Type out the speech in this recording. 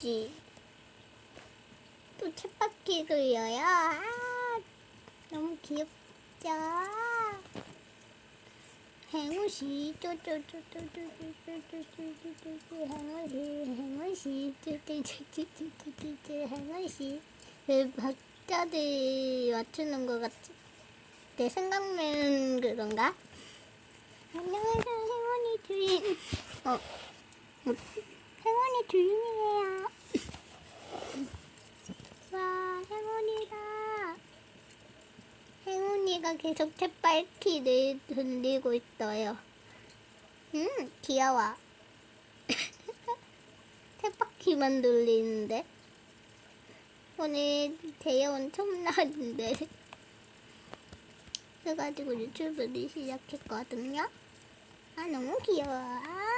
지. 또 쳇바퀴 돌려요. 아, 너무 귀엽죠? 행운씨, 쪼쪼쪼쪼쪼쪼쪼쪼쪼쪼 행운씨, 행운씨, 쪼쪼쪼쪼쪼쪼 행운씨. 왜 박자들 맞추는 것 같지? 내 생각만 그런가? 안녕하세요, 행운이 주인. 어, 행운이 주인이에요. 와, 행운이다. 행운이가 계속 챗바퀴를 돌리고 있어요. 음, 귀여워. 챗바퀴만 돌리는데. 오늘 처음 나왔는데. 그래가지고 유튜브를 시작했거든요. 아, 너무 귀여워. 아!